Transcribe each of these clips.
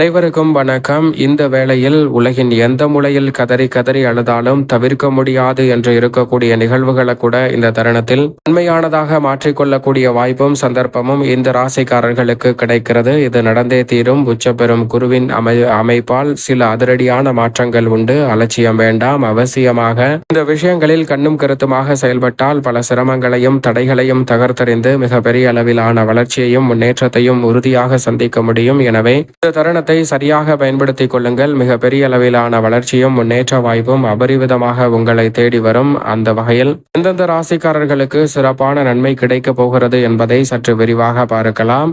அனைவருக்கும் வணக்கம். இந்த வேளையில் உலகின் எந்த மூலையில் கதறி கதறி அழுதாலும் தவிர்க்க முடியாது என்று இருக்கக்கூடிய நிகழ்வுகளை கூட இந்த தருணத்தில் உண்மையானதாக மாற்றிக்கொள்ளக்கூடிய வாய்ப்பும் சந்தர்ப்பமும் இந்த ராசிக்காரர்களுக்கு கிடைக்கிறது. இது நடந்தே தீரும். உச்சபெறும் குருவின் அமை அமைப்பால் சில அதிரடியான மாற்றங்கள் உண்டு. அலட்சியம் வேண்டாம். அவசியமாக இந்த விஷயங்களில் கண்ணும் கருத்துமாக செயல்பட்டால் பல சிரமங்களையும் தடைகளையும் தகர்த்தறிந்து மிக பெரிய அளவிலான வளர்ச்சியையும் முன்னேற்றத்தையும் உறுதியாக சந்திக்க முடியும். எனவே இந்த தருணத்தை சரியாக பயன்படுத்திக் கொள்ளுங்கள். மிக பெரிய அளவிலான வளர்ச்சியும் முன்னேற்ற வாய்ப்பும் அபரிவிதமாக உங்களை தேடி வரும் அந்த வகையில். எந்தெந்த ராசிக்காரர்களுக்கு சிறப்பான நன்மை கிடைக்கப் போகிறது என்பதை சற்று விரிவாக பார்க்கலாம்.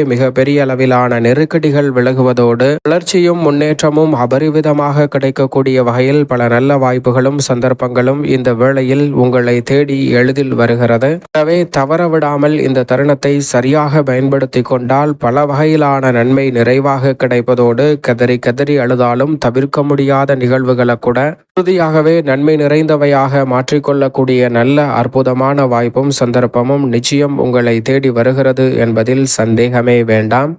மிக பெரிய அளவிலான நெருக்கடிகள் விலகுவதோடு வளர்ச்சியும் முன்னேற்றமும் அபரிவிதமாக கிடைக்கக்கூடிய வகையில் பல நல்ல வாய்ப்புகளும் சந்தர்ப்பங்களும் இந்த வேளையில் உங்களை தேடி எளிதில் வருகிறது. எனவே தவற விடாமல் இந்த தருணத்தை சரியாக பயன்படுத்தி கொண்டால் பல வகையிலான நன்மை நிறைவாக கிடைப்பதோடு கதறி கதறி அழுதாலும் தவிர்க்க முடியாத நிகழ்வுகளை கூட உறுதியாகவே நன்மை நிறைந்தவையாக மாற்றிக்கொள்ளக்கூடிய நல்ல அற்புதமான வாய்ப்பும் சந்தர்ப்பமும் நிச்சயம் உங்களை தேடி வருகிறது என்பதில் சந்தேகமே வேண்டாம்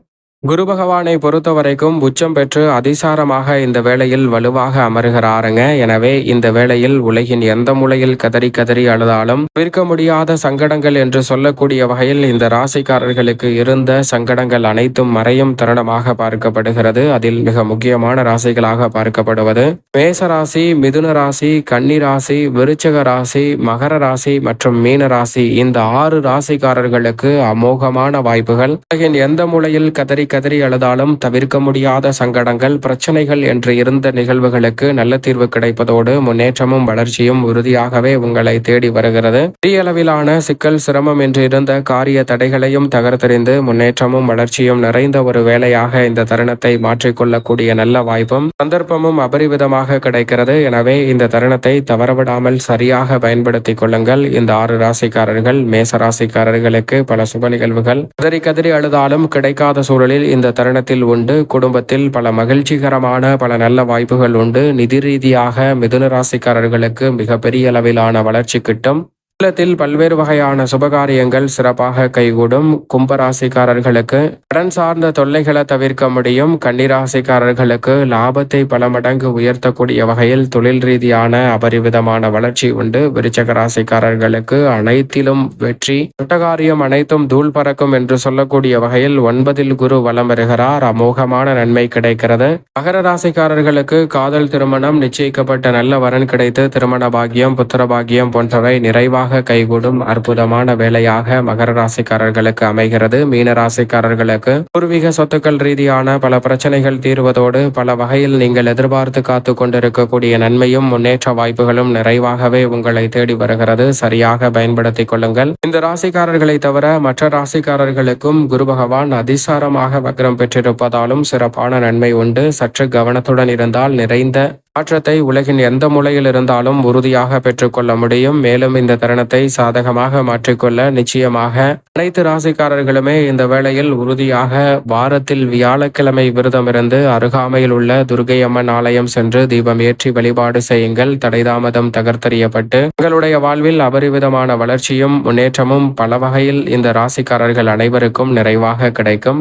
குரு பகவானை பொறுத்த வரைக்கும் உச்சம் பெற்று அதிசாரமாக இந்த வேளையில் வலுவாக அமருகிறாருங்க. எனவே இந்த வேளையில் உலகின் எந்த மூலையில் கதறி கதறி அழுதாலும் தவிர்க்க முடியாத சங்கடங்கள் என்று சொல்லக்கூடிய வகையில் இந்த ராசிக்காரர்களுக்கு இருந்த சங்கடங்கள் அனைத்தும் மறையும் தருணமாக பார்க்கப்படுகிறது. அதில் மிக முக்கியமான ராசிகளாக பார்க்கப்படுவது மேச ராசி மிதுன ராசி கன்னி ராசி விருச்சக ராசி மகர ராசி மற்றும் மீன ராசி. இந்த ஆறு ராசிக்காரர்களுக்கு அமோகமான வாய்ப்புகள். உலகின் எந்த மூலையில் கதறி கதறி அழுதாலும் தவிர்க்க முடியாத சங்கடங்கள் பிரச்சனைகள் என்று இருந்த நிகழ்வுகளுக்கு நல்ல தீர்வு கிடைப்பதோடு முன்னேற்றமும் வளர்ச்சியும் உறுதியாகவே உங்களை தேடி வருகிறது. பெரிய அளவிலான சிக்கல் சிரமம் என்று இருந்த காரிய தடைகளையும் தகர்த்தெறிந்து முன்னேற்றமும் வளர்ச்சியும் நிறைந்த ஒரு வேலையாக இந்த தருணத்தை மாற்றிக்கொள்ளக்கூடிய நல்ல வாய்ப்பும் சந்தர்ப்பமும் அபரிவிதமாக கிடைக்கிறது. எனவே இந்த தருணத்தை தவறவிடாமல் சரியாக பயன்படுத்திக் கொள்ளுங்கள். இந்த ஆறு ராசிக்காரர்கள் மேச ராசிக்காரர்களுக்கு பல சுப நிகழ்வுகள். கதறி கதறி அழுதாலும் கிடைக்காத சூழலில் இந்த தருணத்தில் உண்டு. குடும்பத்தில் பல மகிழ்ச்சிகரமான பல நல்ல வாய்ப்புகள் உண்டு. நிதி ரீதியாக மிதுன ராசிக்காரர்களுக்கு மிகப்பெரிய அளவிலான வளர்ச்சி கிட்டும். இல்லத்தில் பல்வேறு வகையான சுபகாரியங்கள் சிறப்பாக கைகூடும். கும்பராசிக்காரர்களுக்கு கடன் சார்ந்த தொல்லைகளை தவிர்க்க முடியும். கன்னிராசிக்காரர்களுக்கு லாபத்தை பல மடங்கு உயர்த்தக்கூடிய வகையில் தொழில் ரீதியான அபரிவிதமான வளர்ச்சி உண்டு. விருச்சக ராசிக்காரர்களுக்கு அனைத்திலும் வெற்றி. சுட்டகாரியம் அனைத்தும் தூள் பறக்கும் என்று சொல்லக்கூடிய வகையில் ஒன்பதில் குரு வலம் வருகிறார். அமோகமான நன்மை கிடைக்கிறது. மகர ராசிக்காரர்களுக்கு காதல் திருமணம் நிச்சயிக்கப்பட்ட நல்ல வரன் கிடைத்து திருமண பாகியம் புத்திர பாகியம் போன்றவை நிறைவாக கைகூடும் அற்புதமான வேலையாக மகர ராசிக்காரர்களுக்கு அமைகிறது. மீன ராசிக்காரர்களுக்கு பூர்வீக சொத்துக்கள் ரீதியான பல பிரச்சனைகள் தீர்வதோடு பல வகையில் நீங்கள் எதிர்பார்த்து காத்து கொண்டிருக்கக்கூடிய நன்மையும் முன்னேற்ற வாய்ப்புகளும் நிறைவாகவே உங்களை தேடி வருகிறது. சரியாக பயன்படுத்திக் கொள்ளுங்கள். இந்த ராசிக்காரர்களை தவிர மற்ற ராசிக்காரர்களுக்கும் குரு பகவான் அதிசாரமாக வக்ரம் பெற்றிருப்பதாலும் சிறப்பான நன்மை உண்டு. சற்று கவனத்துடன் இருந்தால் நிறைந்த மாற்றத்தை உலகின் எந்த மூலையில் இருந்தாலும் உறுதியாக பெற்றுக்கொள்ள முடியும். மேலும் இந்த தருணத்தை சாதகமாக மாற்றிக்கொள்ள நிச்சயமாக அனைத்து ராசிக்காரர்களுமே இந்த வேளையில் உறுதியாக வாரத்தில் வியாழக்கிழமை விரதமிருந்து அருகாமையில் உள்ள துர்கை அம்மன் ஆலயம் சென்று தீபம் ஏற்றி வழிபாடு செய்யுங்கள். தடைதாமதம் தகர்த்தறியப்பட்டு உங்களுடைய வாழ்வில் அபரிவிதமான வளர்ச்சியும் முன்னேற்றமும் பல வகையில் இந்த ராசிக்காரர்கள் அனைவருக்கும் நிறைவாக கிடைக்கும்.